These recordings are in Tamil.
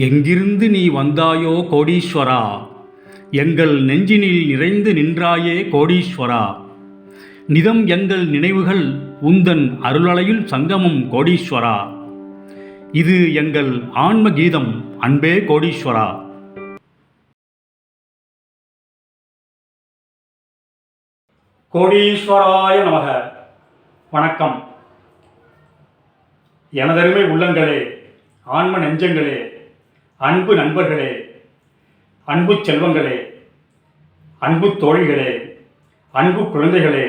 எங்கிருந்து நீ வந்தாயோ கோடீஸ்வரா? எங்கள் நெஞ்சினில் நிறைந்து நின்றாயே கோடீஸ்வரா. நிதம் எங்கள் நினைவுகள் உந்தன் அருளலையில் சங்கமம் கோடீஸ்வரா. இது எங்கள் ஆன்ம கீதம் அன்பே கோடீஸ்வரா. கோடீஸ்வராய நமக. வணக்கம். எனதருமை உள்ளங்களே ஆன்ம நெஞ்சங்களே அன்பு நண்பர்களே அன்பு செல்வங்களே அன்பு தோழிகளே அன்பு குழந்தைகளே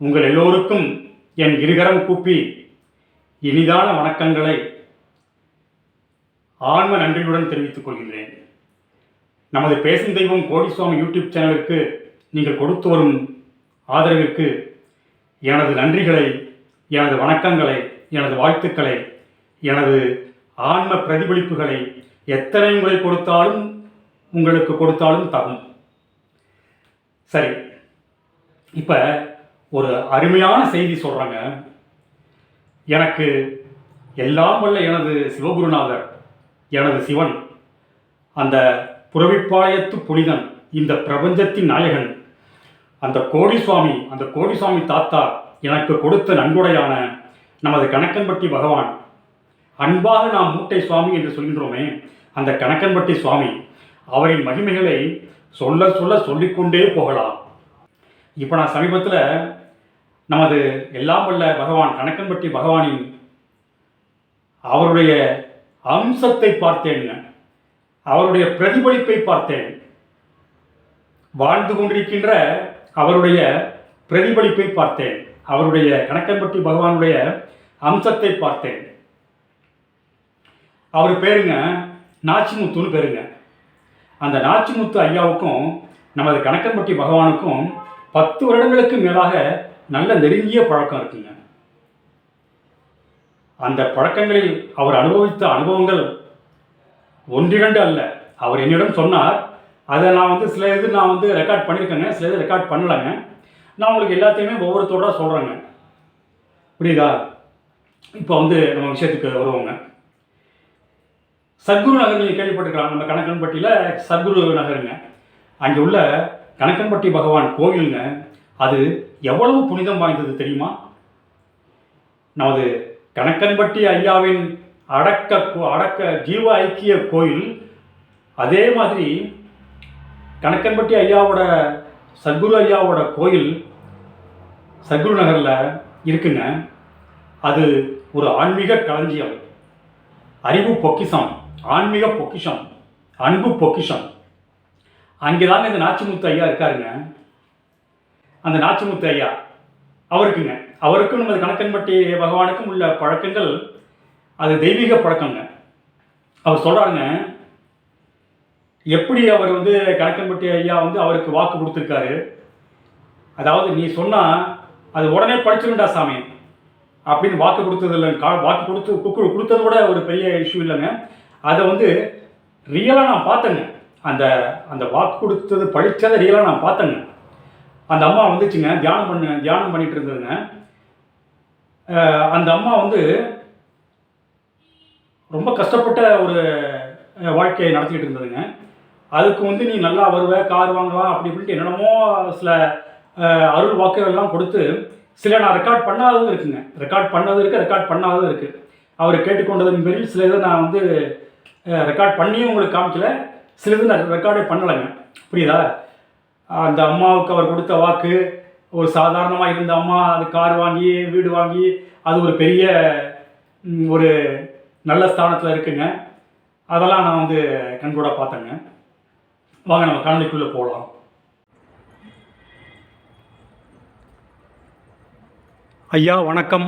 உங்கள் எல்லோருக்கும் என் இருகரம் கூப்பி இனிதான வணக்கங்களை ஆன்ம நன்றியுடன் தெரிவித்துக் கொள்கின்றேன். நமது பேசும் தெய்வம் கோடிசுவாமி யூடியூப் சேனலுக்கு நீங்கள் கொடுத்து வரும் ஆதரவிற்கு எனது நன்றிகளை எனது வணக்கங்களை எனது வாழ்த்துக்களை எனது ஆன்ம பிரதிபலிப்புகளை எத்தனை முறை கொடுத்தாலும் உங்களுக்கு கொடுத்தாலும் தகும். சரி இப்போ ஒரு அருமையான செய்தி சொல்கிறாங்க எனக்கு எல்லாம் வல்ல எனது சிவகுருநாதர் எனது சிவன் அந்த புறவிப்பாளையத்து புனிதன் இந்த பிரபஞ்சத்தின் நாயகன் அந்த கோடிசுவாமி அந்த கோடிசுவாமி தாத்தா எனக்கு கொடுத்த நன்கொடையான நமது கணக்கன்பட்டி பகவான் அன்பாக நாம் மூட்டை சுவாமி என்று சொல்கின்றோமே அந்த கணக்கன்பட்டி சுவாமி அவரின் மகிமைகளை சொல்ல சொல்ல சொல்லிக்கொண்டே போகலாம். இப்போ நான் சமீபத்தில் நமது எல்லாம் வல்ல பகவான் கணக்கன்பட்டி பகவானின் அவருடைய அம்சத்தை பார்த்தேன். அவருடைய பிரதிபலிப்பை பார்த்தேன். வாழ்ந்து கொண்டிருக்கின்ற அவருடைய பிரதிபலிப்பை பார்த்தேன். அவருடைய கணக்கன்பட்டி பகவானுடைய அம்சத்தை பார்த்தேன். அவர் பேருங்க நாச்சிமுத்துன்னு பேருங்க. அந்த நாச்சிமுத்து ஐயாவுக்கும் நமது கணக்கன்பட்டி பகவானுக்கும் பத்து வருடங்களுக்கு மேலாக நல்ல நெருங்கிய பழக்கம் இருக்குங்க. அந்த பழக்கங்களில் அவர் அனுபவித்த அனுபவங்கள் ஒன்றிரண்டு அல்ல. அவர் என்னிடம் சொன்னார் அதை நான் வந்து சில இது நான் வந்து ரெக்கார்ட் பண்ணியிருக்கேங்க சில இது ரெக்கார்ட் பண்ணலைங்க. நான் உங்களுக்கு எல்லாத்தையுமே ஒவ்வொருத்தரோட சொல்கிறேங்க புரியுதா? இப்போ வந்து நம்ம விஷயத்துக்கு வருவோங்க. சத்குரு நகர் நீங்கள் கேள்விப்பட்டிருக்கலாம். நம்ம கணக்கன்பட்டியில் சத்குரு நகருங்க. அங்கே உள்ள கணக்கன்பட்டி பகவான் கோவிலுங்க அது எவ்வளவு புனிதம் வாய்ந்தது தெரியுமா? நமது கணக்கன்பட்டி ஐயாவின் அடக்க கோ- அடக்க ஜீவ ஐக்கிய கோயில் அதே மாதிரி கணக்கன்பட்டி ஐயாவோட சத்குரு ஐயாவோட கோயில் சத்குரு நகரில் இருக்குங்க. அது ஒரு ஆன்மீக களஞ்சியம் அறிவு பொக்கிசம் ஆன்மீக பொக்கிஷம் அன்பு பொக்கிஷம். அங்கே தாங்க இந்த நாச்சிமுத்து ஐயா இருக்காருங்க. அந்த நாச்சிமுத்து ஐயா அவருக்குங்க. அவருக்கும் நமது கணக்கன்பட்டி பகவானுக்கும் உள்ள பழக்கங்கள் அது தெய்வீக பழக்கங்க. அவர் சொல்கிறாருங்க எப்படி அவர் வந்து கணக்கன்பட்டி ஐயா வந்து அவருக்கு வாக்கு கொடுத்துருக்காரு? அதாவது நீ சொன்னால் அது உடனே படிச்சிருண்டா சாமி. அப்படின்னு வாக்கு கொடுத்தது இல்லை கா வாக்கு கொடுத்து கொடுத்தது கூட ஒரு பெரிய இஷ்யூ இல்லைங்க. அதை வந்து ரியலாக நான் பார்த்தேங்க. அந்த அந்த வாக்கு கொடுத்தது படித்ததை ரியலாக நான் பார்த்தேங்க. அந்த அம்மா வந்துச்சுங்க தியானம் பண்ண தியானம் பண்ணிட்டு இருந்ததுங்க. அந்த அம்மா வந்து ரொம்ப கஷ்டப்பட்ட ஒரு வாழ்க்கையை நடத்திக்கிட்டு இருந்ததுங்க. அதுக்கு வந்து நீ நல்லா வருவ கார் வாங்கலாம் அப்படி இப்படின்ட்டு என்னென்னமோ சில அருள் வாக்குகள்லாம் கொடுத்து சில நான் ரெக்கார்ட் பண்ணாததும் இருக்குங்க. ரெக்கார்ட் பண்ணதும் இருக்குது ரெக்கார்ட் பண்ணாததும் இருக்குது அவர் கேட்டுக்கொண்டதன் பேரில் சில இதை நான் வந்து ரெக்கார்ட் பண்ணியும் உங்களுக்கு காமிக்கல. சிலது நான் ரெக்கார்டே பண்ணலைங்க. புரியுதா? அந்த அம்மாவுக்கு அவர் கொடுத்த வாக்கு ஒரு சாதாரணமாக இருந்த அம்மா அது கார் வாங்கி வீடு வாங்கி அது ஒரு பெரிய ஒரு நல்ல ஸ்தானத்தில் இருக்குங்க. அதெல்லாம் நான் வந்து கண்கூட பார்த்தேங்க. வாங்க நம்ம காணொலிக்குள்ளே போகலாம் ஐயா வணக்கம்.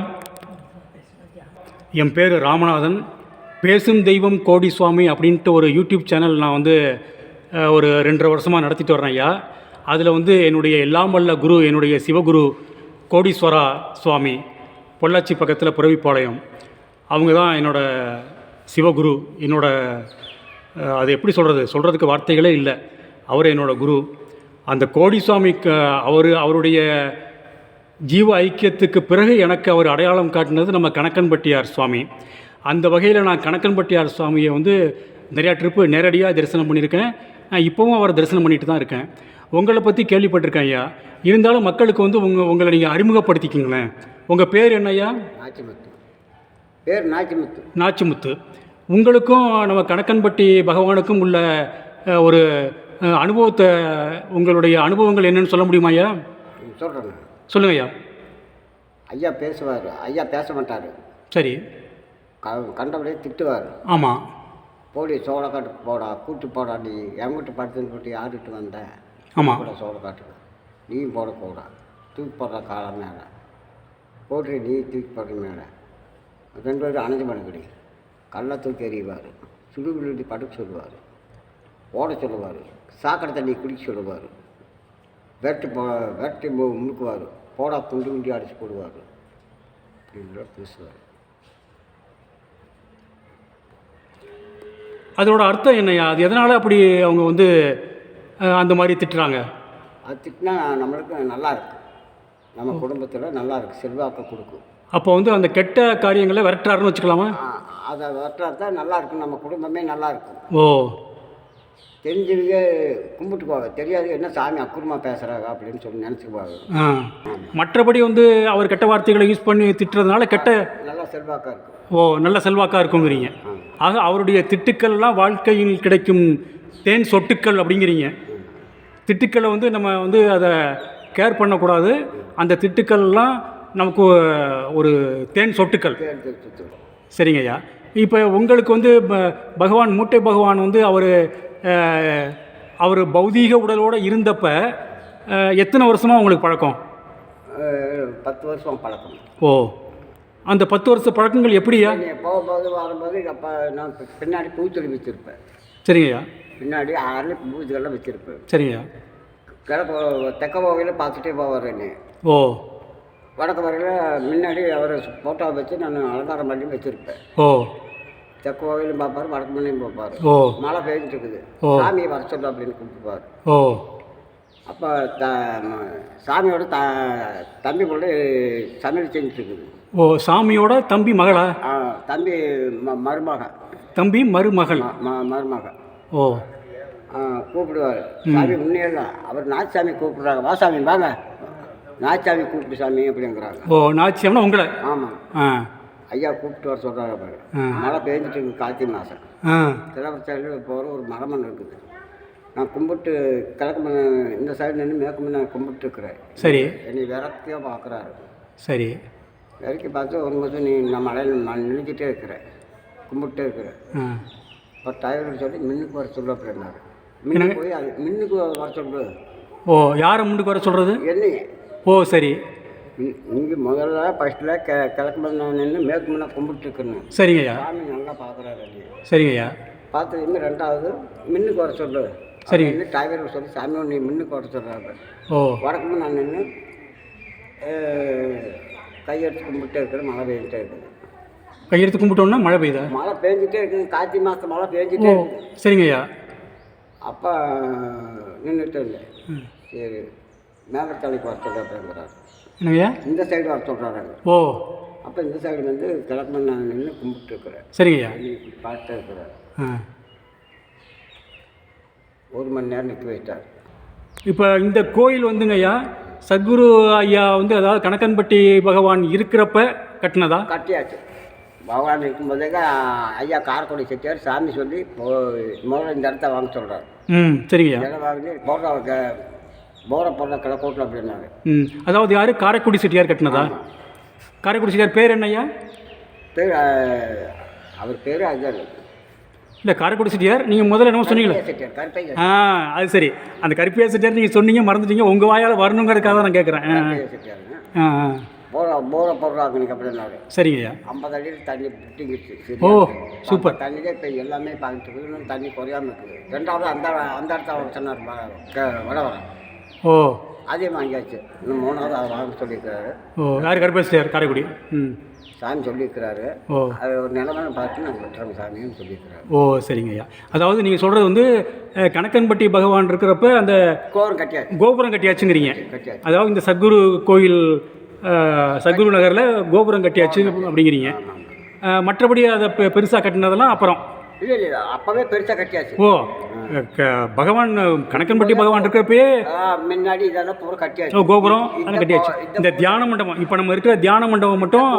என் பேர் ராமநாதன். பேசும் தெய்வம் கோடி சுவாமி அப்படின்ட்டு ஒரு யூடியூப் சேனல் நான் வந்து ஒரு ரெண்டரை வருஷமாக நடத்திட்டு வரேன் ஐயா. அதில் வந்து என்னுடைய எல்லாம் வல்ல குரு என்னுடைய சிவகுரு கோடீஸ்வரா சுவாமி பொள்ளாச்சி பக்கத்தில் புறவிப்பாளையம் அவங்க தான் என்னோடய சிவகுரு என்னோட அது எப்படி சொல்கிறது சொல்கிறதுக்கு வார்த்தைகளே இல்லை. அவர் என்னோடய குரு. அந்த கோடிசுவாமிக்கு அவர் அவருடைய ஜீவ ஐக்கியத்துக்கு பிறகு எனக்கு அவர் அடையாளம் காட்டினது நம்ம கணக்கன்பட்டியார் சுவாமி. அந்த வகையில் நான் கணக்கன்பட்டியார் சுவாமியை வந்து நிறையா ட்ரிப்பு நேரடியாக தரிசனம் பண்ணியிருக்கேன். நான் இப்போவும் அவரை தரிசனம் பண்ணிட்டு தான் இருக்கேன். உங்களை பற்றி கேள்விப்பட்டிருக்கேன் ஐயா. இருந்தாலும் மக்களுக்கு வந்து உங்கள் உங்களை நீங்கள் அறிமுகப்படுத்திக்கிங்களேன். உங்கள் பேர் என்ன ஐயா? நாச்சிமுத்து. பேர் நாச்சிமுத்து. நாச்சிமுத்து. உங்களுக்கும் நம்ம கணக்கன்பட்டி பகவானுக்கும் உள்ள ஒரு அனுபவத்தை உங்களுடைய அனுபவங்கள் என்னன்னு சொல்ல முடியுமா ஐயா? சொல்கிறேன் சொல்லுங்க ஐயா. ஐயா பேசுவார். ஐயா பேச மாட்டார். சரி. க கண்டபடியே திட்டுவார். ஆமாம் போடி சோளக்காட்டுக்கு போடா கூட்டு போடா நீ எங்கிட்ட படுத்துன்னு போட்டு வந்த? ஆமாம் கூட சோளக்காட்டுக்கு நீயும் போடக்கூடா தூக்கி போடுற காலம் மேலே. போட்டு நீ தூக்கி போடுற மேலே. ரெண்டு பேரும் அணைஞ்சு மணிக்கடி கல்லை தூக்கி எறிவார். படுக்க சொல்லுவார். ஓட சொல்லுவார். சாக்கடை தண்ணி குடிக்க சொல்லுவார். வெட்டு போ வெட்டி முழுக்குவார். போடா குண்டு குண்டி அடிச்சு போடுவார். இப்படிலாம் பேசுவார். அதோட அர்த்தம் என்னய்யா? அது எதனால் அப்படி அவங்க வந்து அந்த மாதிரி திட்டுறாங்க? அது திட்டினா நம்மளுக்கு நல்லா இருக்கு. நம்ம குடும்பத்தில் நல்லா இருக்கு. செல்வாக்க கொடுக்கும். அப்போ வந்து அந்த கெட்ட காரியங்களை விரட்டுறாருன்னு வச்சுக்கலாமா? அதை தான் நல்லா இருக்கும். நம்ம குடும்பமே நல்லா இருக்கும். ஓ. தெரிஞ்சவங்க கும்பிட்டுக்குவாங்க தெரியாது என்ன சாமி அக்குறமா பேசுகிறாங்க அப்படின்னு சொல்லி நினச்சிக்குவாங்க. மற்றபடி வந்து அவர் கெட்ட வார்த்தைகளை யூஸ் பண்ணி திட்டுறதுனால கெட்ட நல்லா செல்வாக்காக இருக்கும். ஓ நல்ல செல்வாக்காக இருக்குங்கிறீங்க. ஆக அவருடைய திட்டுக்கள்லாம் வாழ்க்கையில் கிடைக்கும் தேன் சொட்டுக்கள் அப்படிங்கிறீங்க. திட்டுக்களை வந்து நம்ம வந்து அதை கேர் பண்ணக்கூடாது. அந்த திட்டுக்கள்லாம் நமக்கு ஒரு தேன் சொட்டுக்கள். சரிங்க ஐயா இப்போ உங்களுக்கு வந்து பகவான் மூட்டை பகவான் வந்து அவர் அவர் பௌதீக உடலோடு இருந்தப்ப எத்தனை வருஷமாக உங்களுக்கு பழக்கம்? பத்து வருஷம் பழக்கம். ஓ அந்த பத்து வருஷ பழக்கங்கள் எப்படியா? போகும்போது வரும்போது அப்போ நான் பின்னாடி பூச்செடி வச்சுருப்பேன். சரிங்க ஐயா பின்னாடி அரளி பூச்செல்லாம் வச்சுருப்பேன். சரிங்க ஐயா கிழக்கு தெக்க போகையில் பார்த்துட்டே போவார் என்னை. ஓ. வடக்கு வரையில் முன்னாடி அவர் ஃபோட்டோ வச்சு நான் அலங்காரம் பண்ணி வச்சுருப்பேன். ஓ. தெற்கு கோவிலும் பார்ப்பார் வடக்கு மண்ணையும் பார்ப்பார். ஓ. மழை பெஞ்சிட்டு இருக்குது. சாமியை வர சொல்லு அப்படின்னு கூப்பிட்டுப்பார். ஓ. அப்போ த சாமியோட த தம்பி பிள்ளை சமையல் செஞ்சுட்டு இருக்குது ஓ சாமியோட தம்பி மகளா? தம்பி ம மருமக. தம்பி மருமகள். ம- ம மருமக. ஓ. ஆ, கூப்பிடுவார். சாமி முன்னே இல்லை. அவர் நாச்சாமி கூப்பிடுறாங்க வா சாமி வாங்க. நாச்சாமி கூப்பிட்டு சாமி அப்படிங்கிறாங்க. ஓ நாச்சியம்னா உங்களை? ஆமாம் ஆ. ஐயா கூப்பிட்டு வர சொல்கிறாங்க பாரு. மழை பெஞ்சிட்டு இருக்குது கார்த்திகை மாதம் சைடில் போகிற ஒரு மரமன் இருக்குது நான் கும்பிட்டு கிழக்கு இந்த சைடு நின்று மேற்கு மண்ணை கும்பிட்டு இருக்கிறேன் சரி. என்னை விரக்தியாக பார்க்குறாரு சரி. விரக்கி பார்த்து ஒரு மாதம் நீ நான் மலையில் நான் நினைக்கிட்டே இருக்கிறேன். கும்பிட்டே இருக்கிறேன். இப்போ டிரைவர் சொல்லி மின்னுக்கு வர சொல்ல அப்படின்னாரு மின்னு போய் அது மின்னுக்கு வர சொல்லு ஓ யாரை முன்னுக்கு வர சொல்கிறது என்னைய ஓ சரி. இங்கே முதல்ல ஃபஸ்ட்டில் கெ கிழக்கு மண்ணை நின்று மேற்கு மண்ணை கும்பிட்டு இருக்கணும் சரிங்க ஐயா. சாமி நல்லா பார்க்குறாரு என்னைய சரிங்க ஐயா. பார்த்ததுமே ரெண்டாவது மின்னுக்கு வர சொல்லு. சரி. டிரைவர் சொல்லி சாமி நீ மின்னுக்கு வர சொல்கிறாரு ஓ. வடக்கு நான் நின்று கையெடுத்து கும்பிட்டே இருக்கிற மழை பெஞ்சிட்டே இருக்குது. கையெடுத்து கும்பிட்டோன்னா மழை பெய்யுதா? மழை பெஞ்சிட்டே இருக்குது. கார்த்திகை மாதம் மழை பெஞ்சிட்டே இருக்குது. சரிங்க ஐயா. அப்போ நின்றுட்டு இல்லை. சரி. மேலே தலைக்கு வர சொல்ல அப்படிங்கிறாரு என்னங்க? ஐயா இந்த சைடு வர சொல்கிறாங்க ஓ. அப்போ இந்த சைடு வந்து கிழக்கு நான் நின்று கும்பிட்டு இருக்கிறேன். சரிங்க ஐயா நீ இப்படி பார்த்துட்டே இருக்கிறார். ஆ. ஒரு மணி நேரம் நிற்க வச்சிட்டார் இப்போ இந்த கோயில் வந்துங்க ஐயா சத்குரு ஐயா வந்து அதாவது கணக்கன்பட்டி பகவான் இருக்கிறப்ப கட்டினதா? கட்டியாச்சு. பகவான் இருக்கும்போதே ஐயா காரக்குடி செட்டியார் சாமி சொல்லி போ- முதல்ல இந்த இடத்த வாங்க சொல்கிறார் ம் சரிங்க ஐயா இடம் வாங்கி போடுற போரை போடுற கிழக்கோட்டில் அப்படின்னாரு. ம். அதாவது யார்? காரைக்குடி செட்டியார் கட்டினதா? காரைக்குடி செட்டியார் பேர் என்ன ஐயா? பேர் அவர் பேர் அதுதான். இல்லை காரைக்குடி செட்டியார் நீங்கள் முதல்ல என்னமோ சொன்னீங்களே. ஆ அது சரி. அந்த கருப்பியா செட்டியார் நீங்கள் சொன்னீங்க மறந்துட்டீங்க. உங்கள் வாயால் வரணுங்கிறதுக்காக தான் நான் கேட்குறேன் ஆ ஆ. போரை போரை போடுறாங்க நீங்கள் அப்படின்னாரு. சரிங்க ஐயா. ஐம்பது அடியில் தண்ணி பிட்டிங்கிடுச்சு சரி ஓ சூப்பர். தண்ணி தான் இப்போ எல்லாமே பார்த்துட்டு தண்ணி குறையாம இருக்குது. ரெண்டாவது அந்த அந்த இடத்த அவர் சொன்னார் க- வடவரம் ஓ. அதே வாங்கியாச்சு. இன்னும் மூணாவது அவர் வாங்க சொல்லியிருக்கிறாரு. ஓ. யார் கருப்பியா செட்டியார் காரைக்குடி? ம். சாமி சொல்லியிருக்கிறாரு. ஓ. அது ஒரு நிலமை பார்த்து நாங்கள் விட்டுறோம் சாமின்னு சொல்லியிருக்கிறாரு. ஓ சரிங்க ஐயா. அதாவது நீங்கள் சொல்கிறது வந்து கணக்கன்பட்டி பகவான் இருக்கிறப்ப அந்த கோரம் கட்டியாச்சு. கோபுரம் கட்டியாச்சுங்கிறீங்க. கட்டியாச்சு அதாவது இந்த சத்குரு கோயில் சத்குரு நகரில் கோபுரம் கட்டியாச்சு அப்படிங்கிறீங்க. மற்றபடி அதை பெ பெருசாக கட்டினதெல்லாம் அப்புறம்? இல்லை இல்லை அப்போவே பெருசாக கட்டியாச்சு. ஓ பகவான் கணக்கன்பட்டி பகவான் இருக்கிறப்பயே முன்னாடி இதெல்லாம் பூரா கட்டியாச்சு. கோபுரம் அதெல்லாம் கட்டியாச்சு. இந்த தியான மண்டபம் இப்போ நம்ம இருக்கிற தியான மண்டபம் மட்டும்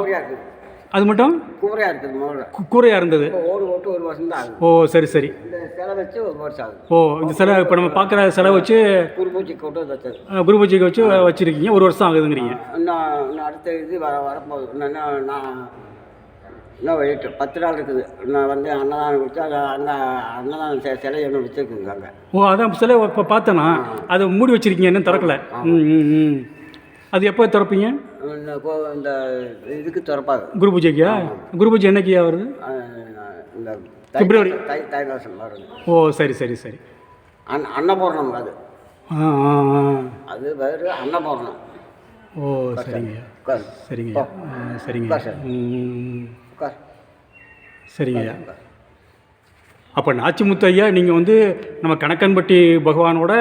அது மட்டும்? கூரையாக இருக்குது முதல்ல கு- கூரையாக இருந்தது. ஓடு ஓட்டு ஒரு வருஷம் தான் ஆகுது. ஓ சரி சரி. இந்த சிலை வச்சு ஒரு வருஷம் ஆகுது. ஓ இந்த சிலை இப்போ நம்ம பார்க்குற சிலை வச்சு குருபூச்சி கொண்டு வச்சது. அஹ், குரு பூஜைக்கு வச்சு வச்சுருக்கீங்க. ஒரு வருஷம் ஆகுதுங்கிறீங்க. இன்னும் அடுத்த இது வர வரப்போகுது. நான் இன்னும் எட்டு பத்து நாள் இருக்குது. நான் வந்து அன்னதானம் கொடுத்து அது அங்கே அன்னதானம் சி- சிலை ஒன்று வச்சுருக்குங்க அங்கே. ஓ அதான் சிலை இப்போ பார்த்தேனா? அதை மூடி வச்சிருக்கீங்க இன்னும் திறக்கல. ம் அது எப்போ திறப்பீங்க? இந்த இதுக்கு திறப்பாங்க குரு பூஜைக்கா? குரு பூஜை என்னைக்கியா வருது? இந்த பிப்ரவரி. தை தை மாதம் வருது. ஓ சரி சரி சரி. அன் அன்னபூர்ணம் அது. அது வேறு அன்னபூர்ணம். ஓ சரிங்க. உட்கார் சரிங்க. சரிங்க சரிங்கய்யா அப்போ நாச்சிமுத்து ஐயா நீங்கள் வந்து நம்ம கணக்கன்பட்டி பகவானோட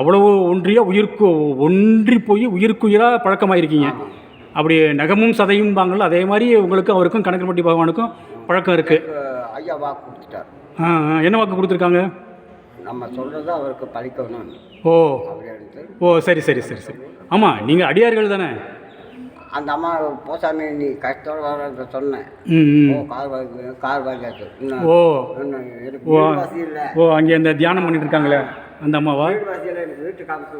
அவ்வளவு ஒன்றிய உயிர்க்கு ஒன்றி போய் உயிருக்குயிராக பழக்கமாயிருக்கீங்க. அப்படி நகமும் சதையும் பாங்கள்ல அதே மாதிரி உங்களுக்கும் அவருக்கும் கணக்கன்பட்டி பகவானுக்கும் பழக்கம் இருக்குது ஐயா வாக்கு கொடுத்துட்டார். என்ன வாக்கு கொடுத்துருக்காங்க? நம்ம சொல்கிறத அவருக்கு பழிக்கணும் ஓ. ஓ சரி சரி சரி சரி. ஆமாம் நீங்கள் அடியார்கள் தானே? அந்த அம்மா போசாமி நீ கஷ்டத்தோட வர சொன்னேன் ஓ கார் வாங்கி கார் இன்னும் ஓ. ஓ. ஓ அங்கே அந்த தியானம் பண்ணிட்டு இருக்காங்களே அந்த அம்மாவா? வீடு எனக்கு வீட்டு காமிச்சு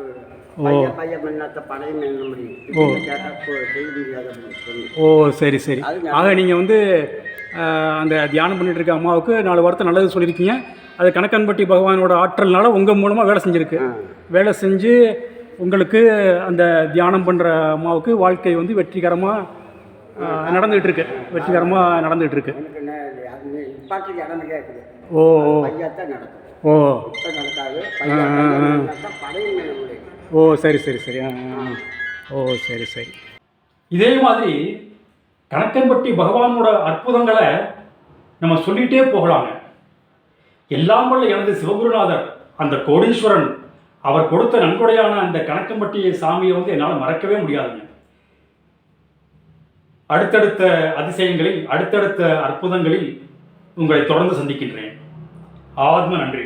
பையன் பையன் முன்னாத்த படையும் என்ன முடியும் ஓ. ஓ சரி சரி. ஆக நீங்கள் வந்து அந்த தியானம் பண்ணிட்டு இருக்க அம்மாவுக்கு நாலு வார்த்தை நல்லது சொல்லியிருக்கீங்க. அது கணக்கன்பட்டி பகவானோட ஆற்றல்னால உங்கள் மூலமாக வேலை செஞ்சுருக்கு. வேலை செஞ்சு உங்களுக்கு அந்த தியானம் பண்ணுற அம்மாவுக்கு வாழ்க்கை வந்து வெற்றிகரமாக நடந்துகிட்டு இருக்கு வெற்றிகரமாக நடந்துகிட்டு இருக்கு ஓ ஓ. ஓ. ஓ சரி சரி சரி. ஓ சரி சரி. இதே மாதிரி கணக்கன்பட்டி பகவானோட அற்புதங்களை நம்ம சொல்லிகிட்டே போகலாங்க. எல்லாம் வல்ல எனது சிவகுருநாதர் அந்த கோடீஸ்வரன் அவர் கொடுத்த நன்கொடையான அந்த கணக்கம்பட்டி சாமியை வந்து என்னால் மறக்கவே முடியாதுங்க. அடுத்தடுத்த அதிசயங்களில் அடுத்தடுத்த அற்புதங்களில் உங்களை தொடர்ந்து சந்திக்கின்றேன். ஆத்ம நன்றி.